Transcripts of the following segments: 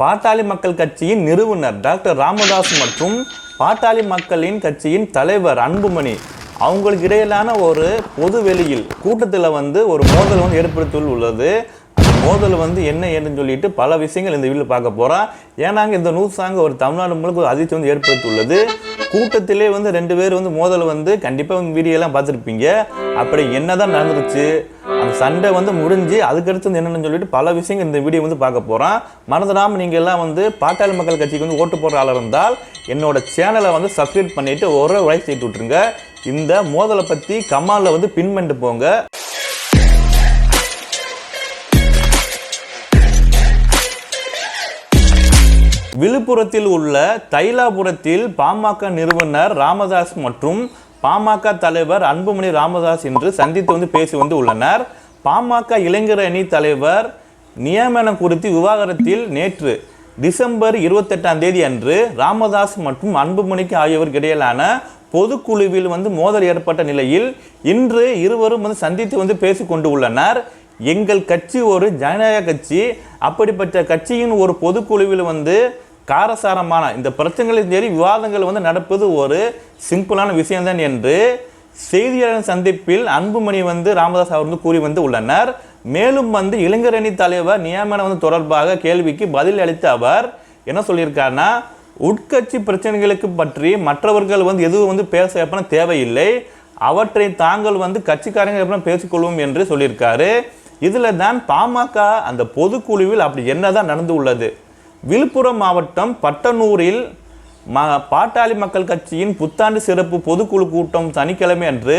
பாட்டாளி மக்கள் கட்சியின் நிறுவனர் டாக்டர் ராமதாஸ் மற்றும் பாட்டாளி மக்களின் கட்சியின் தலைவர் அன்புமணி. அவங்களுக்கு இடையிலான ஒரு பொது வெளியில் கூட்டத்தில் வந்து ஒரு மோதல் வந்து ஏற்படுத்தி உள்ளது. மோதல் வந்து என்ன ஏன்னு சொல்லிட்டு பல விஷயங்கள் இந்த வீட்டில் பார்க்க போகிறோம் ஏன்னாங்க இந்த நியூஸ் ஒரு தமிழ்நாடு முழுக்க ஒரு அதிர்ச்சி வந்து ஏற்படுத்தியுள்ளது. கூட்டத்திலே வந்து ரெண்டு பேர் வந்து மோதல் வந்து கண்டிப்பாக வீடியோலாம் பார்த்துருப்பீங்க. அப்படி என்னதான் நடந்துருச்சு? அந்த சண்டை வந்து முடிஞ்சு அதுக்கடுத்து வந்து சொல்லிட்டு பல விஷயங்கள் இந்த வீடியோ வந்து பார்க்க போகிறோம் மறந்துடாமல் நீங்கள் எல்லாம் வந்து பாட்டாளி மக்கள் கட்சிக்கு வந்து ஓட்டு போடுற ஆளாக இருந்தால் என்னோட சேனலை வந்து சப்ஸ்கிரைப் பண்ணிவிட்டு ஒரு வயசு செய்து விட்ருங்க இந்த மோதலை பற்றி கமாலில் வந்து பின் பண்ணிட்டு போங்க. விழுப்புரத்தில் உள்ள தைலாபுரத்தில் பாமக நிறுவனர் ராமதாஸ் மற்றும் பாமக தலைவர் அன்புமணி ராமதாஸ் என்று சந்தித்து வந்து பேசி வந்து உள்ளனர். பாமக இளைஞர் அணி தலைவர் நியமனம் குறித்து விவாகரத்தில் நேற்று டிசம்பர் இருபத்தெட்டாம் தேதி அன்று ராமதாஸ் மற்றும் அன்புமணிக்கு ஆகியோருக்கு இடையிலான பொதுக்குழுவில் வந்து மோதல் ஏற்பட்ட நிலையில் இன்று இருவரும் வந்து சந்தித்து வந்து பேசிக்கொண்டு உள்ளனர் எங்கள் கட்சி ஒரு ஜனநாயக கட்சி. அப்படிப்பட்ட கட்சியின் ஒரு பொதுக்குழுவில் வந்து காரசாரமான இந்த பிரச்சனைகளின் சரி விவாதங்கள் வந்து நடப்பது ஒரு சிம்பிளான விஷயம்தான் என்று செய்தியாளர் சந்திப்பில் அன்புமணி வந்து ராமதாஸ் அவர் வந்து கூறி வந்து உள்ளனர். மேலும் வந்து இளைஞரணி தலைவர் நியமனம் வந்து தொடர்பாக கேள்விக்கு பதில் அளித்த அவர் என்ன சொல்லியிருக்காருன்னா உட்கட்சி பிரச்சனைகளுக்கு பற்றி மற்றவர்கள் வந்து எதுவும் வந்து பேச எப்பனா தேவையில்லை. அவற்றை தாங்கள் வந்து கட்சிக்காரங்க எப்பனா பேசிக்கொள்வோம் என்று சொல்லியிருக்காரு. இதில் தான் பாமக அந்த பொதுக்குழுவில் அப்படி என்னதான் நடந்து உள்ளது. விழுப்புரம் மாவட்டம் பட்டனூரில் ம பாட்டாளி மக்கள் கட்சியின் புத்தாண்டு சிறப்பு பொதுக்குழு கூட்டம் சனிக்கிழமை அன்று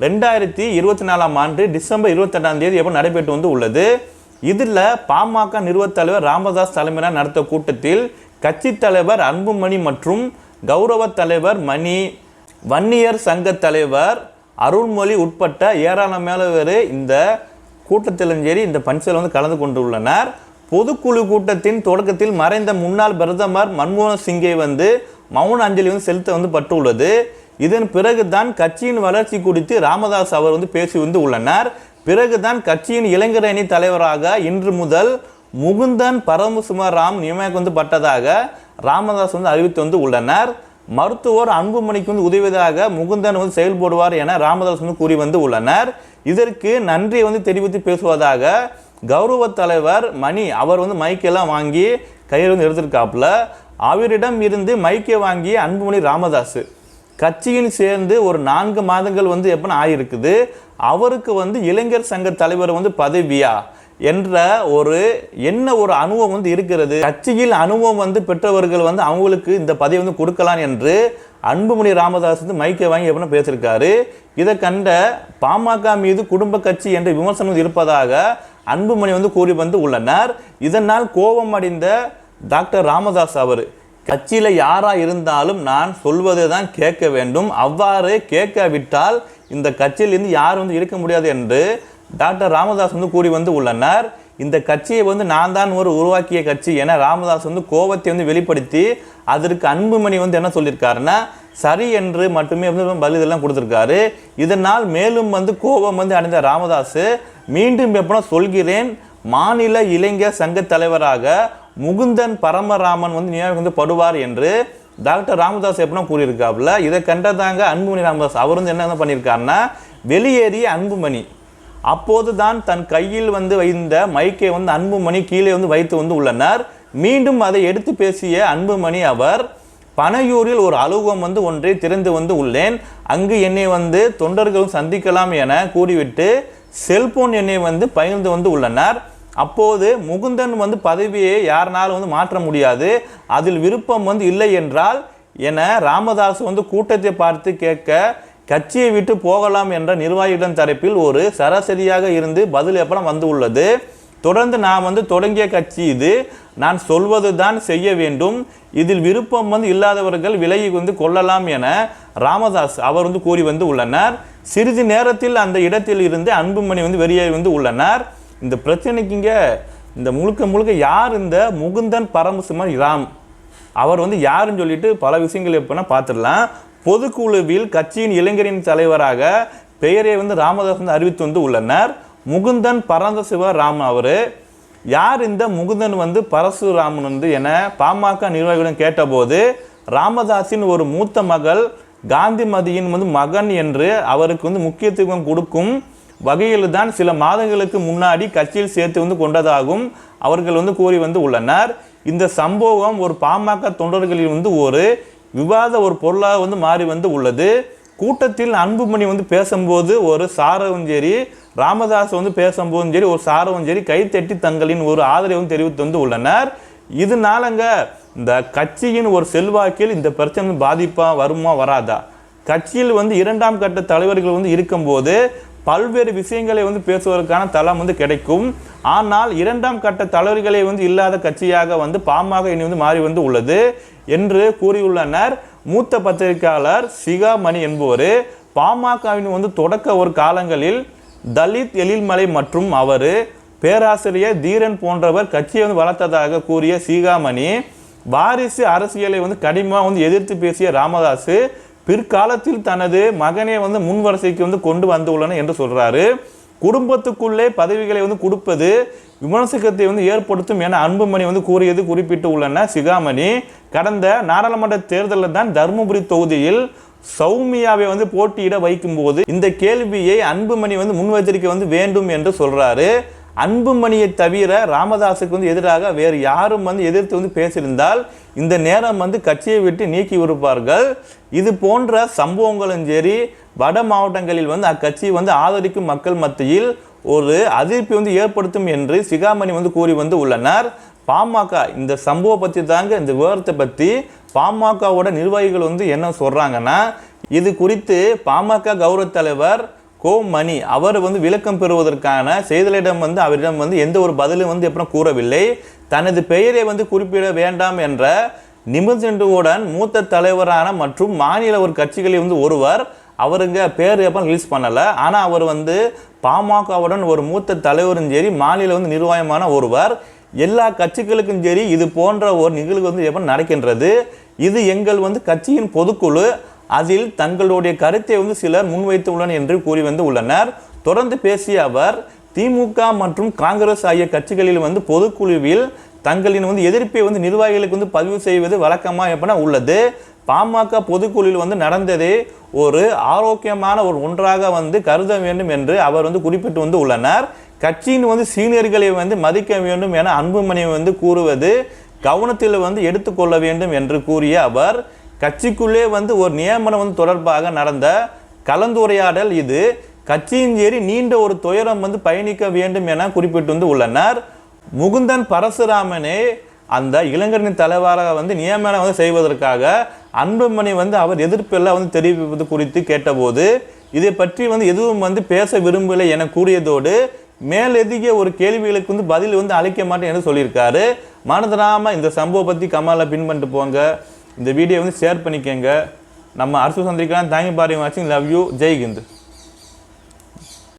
ரெண்டாயிரத்தி இருபத்தி நாலாம் ஆண்டு டிசம்பர் இருபத்தெட்டாம் தேதி எப்போ நடைபெற்று வந்து உள்ளது? இதில் பாமக நிறுவத் தலைவர் ராமதாஸ் தலைமையிலான நடத்த கூட்டத்தில் கட்சி தலைவர் அன்புமணி மற்றும் கௌரவ தலைவர் மணி வன்னியர் சங்க தலைவர் அருள்மொழி உட்பட்ட ஏராளமான பேர் இந்த கூட்டத்திலும் சரி இந்த பஞ்சில் வந்து கலந்து கொண்டுள்ளனர் பொதுக்குழு கூட்டத்தின் தொடக்கத்தில் மறைந்த முன்னாள் பிரதமர் மன்மோகன் சிங்கை வந்து மௌன அஞ்சலி வந்து செலுத்த வந்து பட்டுள்ளது. இதன் பிறகுதான் கட்சியின் வளர்ச்சி குறித்து ராமதாஸ் அவர் வந்து பேசி வந்து உள்ளனர். பிறகுதான் கட்சியின் இளைஞர் அணி தலைவராக இன்று முதல் முகுந்தன் பரமசுமராம் நியமனம் வந்து பட்டதாக ராமதாஸ் வந்து அறிவித்து வந்து உள்ளனர். மருத்துவர் அன்புமணிக்கு வந்து உதவியதாக முகுந்தன் வந்து செயல்படுவார் என ராமதாஸ் வந்து கூறி வந்து உள்ளனர். இதற்கு நன்றி வந்து தெரிவித்து பேசுவதாக கௌரவ தலைவர் மணி அவர் வந்து மைக்கெல்லாம் வாங்கி கையில் வந்து எடுத்திருக்காப்புல. அவரிடம் இருந்து மைக்கை வாங்கி அன்புமணி ராமதாஸ் கட்சியின் சேர்ந்து ஒரு நான்கு மாதங்கள் வந்து எப்போ ஆகியிருக்குது அவருக்கு வந்து இளைஞர் சங்க தலைவர் வந்து பதவியா? என்ற ஒரு என்ன ஒரு அனுபவம் வந்து இருக்கிறது? கட்சியில் அனுபவம் வந்து பெற்றவர்கள் வந்து அவங்களுக்கு இந்த பதவி வந்து கொடுக்கலாம் என்று அன்புமணி ராமதாஸ் வந்து மைக்கை வாங்கி எப்படின்னா பேசியிருக்காரு. இதை கண்ட பாமக மீது குடும்ப கட்சி என்ற விமர்சனம் இருப்பதாக அன்புமணி வந்து கூறி வந்து உள்ளனர். இதனால் கோபம் அடைந்த டாக்டர் ராமதாஸ் அவர் கட்சியில் யாராக இருந்தாலும் நான் சொல்வதை தான் கேட்க வேண்டும். அவ்வாறு கேட்காவிட்டால் இந்த கட்சியிலிருந்து யாரும் வந்து இருக்க முடியாது என்று டாக்டர் ராமதாஸ் வந்து கூறி வந்து உள்ளனர். இந்த கட்சியை வந்து நான் தான் ஒரு உருவாக்கிய கட்சி என ராமதாஸ் வந்து கோபத்தை வந்து வெளிப்படுத்தி அதற்கு அன்புமணி வந்து என்ன சொல்லியிருக்காருன்னா சரி என்று மட்டுமே வந்து பதில் இதெல்லாம் கொடுத்துருக்காரு. இதனால் மேலும் வந்து கோபம் வந்து அடைந்த ராமதாஸ் மீண்டும் எப்படின்னா சொல்கிறேன் மாநில இளைஞர் சங்க தலைவராக முகுந்தன் பரமராமன் வந்து நியமனம் வந்து படுவார் என்று டாக்டர் ராமதாஸ் எப்படின்னா கூறியிருக்காப்புல. இதை கண்டதாங்க அன்புமணி ராமதாஸ். அவர் வந்து என்ன பண்ணியிருக்காருன்னா வெளியேறிய அன்புமணி. அப்போது தான் தன் கையில் வந்து வைந்த மைக்கை வந்து அன்புமணி கீழே வந்து வைத்து வந்து உள்ளனர். மீண்டும் அதை எடுத்து பேசிய அன்புமணி அவர் பனையூரில் ஒரு அலுவலகம் வந்து ஒன்றை திறந்து வந்து உள்ளேன். அங்கு என்னை வந்து தொண்டர்களும் சந்திக்கலாம் என கூறிவிட்டு செல்போன் எண்ணை வந்து பகிர்ந்து வந்து உள்ளனர். அப்போது முகுந்தன் வந்து பதவியை யாருனாலும் வந்து மாற்ற முடியாது. அதில் விருப்பம் வந்து இல்லை என்றால் என ராமதாஸ் வந்து கூட்டத்தை பார்த்து கேட்க கட்சியை விட்டு போகலாம் என்ற நிர்வாகிகளின் தரப்பில் ஒரு சராசரியாக இருந்து பதில் எப்பறம் வந்து உள்ளது. தொடர்ந்து நான் வந்து தொடங்கிய கட்சி இது. நான் சொல்வது தான் செய்ய வேண்டும். இதில் விருப்பம் வந்து இல்லாதவர்கள் விலகி வந்து கொள்ளலாம் என ராமதாஸ் அவர் வந்து கூறி வந்து உள்ளனர். சிறிது நேரத்தில் அந்த இடத்தில் இருந்து அன்புமணி வந்து வெளியேறி வந்து உள்ளனர். இந்த பிரச்சனைக்குங்க இந்த முழுக்க முழுக்க யார் இந்த முகுந்தன் பரமசிம்மன் ராம்? அவர் வந்து யாருன்னு சொல்லிட்டு பல விஷயங்கள் எப்போனா பார்த்துடலாம். பொதுக்குழுவில் கட்சியின் இளைஞரின் தலைவராக பெயரை வந்து ராமதாஸ் வந்து அறிவித்து வந்து உள்ளனர். முகுந்தன் பரந்தசிவ ராம் அவர். யார் இந்த முகுந்தன் வந்து பரசுராமன் வந்து என பாமக நிர்வாகிகளிடம் கேட்டபோது ராமதாஸின் ஒரு மூத்த மகள் காந்திமதியின் வந்து மகன் என்று அவருக்கு வந்து முக்கியத்துவம் கொடுக்கும் வகையில் தான் சில மாதங்களுக்கு முன்னாடி கட்சியில் சேர்த்து வந்து கொண்டதாகவும் அவர்கள் வந்து கூறி வந்து உள்ளனர். இந்த சம்பவம் ஒரு பாமக தொண்டர்களில் வந்து ஒரு விவாத ஒரு பொருளாக வந்து மாறி வந்து உள்ளது. கூட்டத்தில் அன்புமணி வந்து பேசும்போது ஒரு சாரவும் சரி ராமதாஸ் வந்து பேசும்போதும் சரி ஒரு சாரவும் சரி கைத்தட்டி தங்களின் ஒரு ஆதரவும் தெரிவித்து வந்து உள்ளனர். இதனாலங்க இந்த கட்சியின் ஒரு செல்வாக்கில் இந்த பிரச்சனை பாதிப்பா வருமா வராதா? கட்சியில் வந்து இரண்டாம் கட்ட தலைவர்கள் வந்து இருக்கும்போது பல்வேறு விஷயங்களை வந்து பேசுவதற்கான தளம் வந்து கிடைக்கும். ஆனால் இரண்டாம் கட்ட தலைவர்களே வந்து இல்லாத கட்சியாக வந்து பாமாக இனி வந்து மாறி வந்து உள்ளது என்று கூறியுள்ளனர். மூத்த பத்திரிகையாளர் சிகாமணி என்பவர் பாமகவின் வந்து தொடக்க ஒரு காலங்களில் தலித் எழில்மலை மற்றும் அவர் பேராசிரியர் தீரன் போன்றவர் கட்சியை வந்து வளர்த்ததாக கூறிய சீகாமணி வாரிசு அரசியலை வந்து கடினமாக வந்து எதிர்த்து பேசிய ராமதாஸ் பிற்காலத்தில் தனது மகனை வந்து முன்வரிசைக்கு வந்து கொண்டு வந்துள்ளன என்று சொல்றாரு. குடும்பத்துக்குள்ளே பதவிகளை வந்து கொடுப்பது விமர்சகத்தை வந்து ஏற்படுத்தும் என அன்புமணி வந்து கூறியது குறிப்பிட்டு உள்ளன சிகாமணி கடந்த நாடாளுமன்ற தேர்தலில் தான் தருமபுரி தொகுதியில் சௌமியாவை வந்து போட்டியிட வைக்கும்போது இந்த கேள்வியை அன்புமணி வந்து முன்வெச்சரிக்கை வந்து வேண்டும் என்று சொல்கிறாரு அன்புமணியை தவிர ராமதாஸுக்கு வந்து எதிராக வேறு யாரும் வந்து எதிர்த்து வந்து பேசியிருந்தால் இந்த நேரம் வந்து கட்சியை விட்டு நீக்கி விடுப்பார்கள். இது போன்ற சம்பவங்களும் சரி வட மாவட்டங்களில் வந்து அக்கட்சியை வந்து ஆதரிக்கும் மக்கள் மத்தியில் ஒரு அதிர்ப்பை வந்து ஏற்படுத்தும் என்று சிகாமணி வந்து கூறி வந்து உள்ளனர். பாமக இந்த சம்பவம் பற்றி தாங்க இந்த விவரத்தை பற்றி பாமகவோட நிர்வாகிகள் வந்து என்ன சொல்கிறாங்கன்னா இது குறித்து பாமக கௌரவ தலைவர் கோ மணி அவர் வந்து விளக்கம் பெறுவதற்கான செய்திகளிடம் வந்து அவரிடம் வந்து எந்த ஒரு பதிலும் வந்து எப்பறம் கூறவில்லை. தனது பெயரை வந்து குறிப்பிட வேண்டாம் என்ற நிபந்தனையுடன் மூத்த தலைவரான மற்றும் மாநில ஒரு கட்சிகளில் வந்து ஒருவர் அவருங்க பேர் எப்போ ரிலீஸ் பண்ணலை. ஆனால் அவர் வந்து பாமகவுடன் ஒரு மூத்த தலைவரும் சரி மாநில வந்து நிர்வாகமான ஒருவர். எல்லா கட்சிகளுக்கும் சரி இது போன்ற ஒரு நிகழ்வு வந்து எப்போ நடக்கின்றது. இது எங்கள் வந்து கட்சியின் பொதுக்குழு. அதில் தங்களுடைய கருத்தை வந்து சிலர் முன்வைத்துள்ளனர் என்று கூறி வந்து உள்ளனர். தொடர்ந்து பேசிய அவர் திமுக மற்றும் காங்கிரஸ் ஆகிய கட்சிகளில் வந்து பொதுக்குழுவில் தங்களின் வந்து எதிர்ப்பை வந்து நிர்வாகிகளுக்கு வந்து பதிவு செய்வது வழக்கமா எப்படின்னா உள்ளது. பாமக பொதுக்குழுவில் வந்து நடந்ததே ஒரு ஆரோக்கியமான ஒரு ஒன்றாக வந்து கருத வேண்டும் என்று அவர் வந்து குறிப்பிட்டு வந்து உள்ளனர். கட்சியின் வந்து சீனியர்களை வந்து மதிக்க வேண்டும் என அன்புமணி வந்து கூறுவது கவனத்தில் வந்து எடுத்துக்கொள்ள வேண்டும் என்று கூறிய அவர் கட்சிக்குள்ளே வந்து ஒரு நியமனம் வந்து தொடர்பாக நடந்த கலந்துரையாடல் இது. கட்சியின் ஏறி நீண்ட ஒரு துயரம் வந்து பயணிக்க வேண்டும் என குறிப்பிட்டு வந்து உள்ளனர். முகுந்தன் பரசுராமனே அந்த இளைஞரின் தலைவராக வந்து நியமனம் வந்து செய்வதற்காக அன்புமணி வந்து அவர் எதிர்ப்பெல்லாம் வந்து தெரிவிப்பது குறித்து கேட்டபோது இதை பற்றி வந்து எதுவும் வந்து பேச விரும்பலை என கூறியதோடு மேலெதிக ஒரு கேள்விகளுக்கு வந்து பதில் வந்து அளிக்க மாட்டேன் என்று சொல்லியிருக்காரு. மனதராம இந்த சம்பவம் பற்றி கமலை பின் பண்ணிட்டு போங்க. இந்த வீடியோ வந்து ஷேர் பண்ணிக்கங்க. நம்ம அரசு சந்திக்கலாம் தேங்க்யூ பாரி வாட்சிங் லவ் யூ ஜெய்ஹிந்த்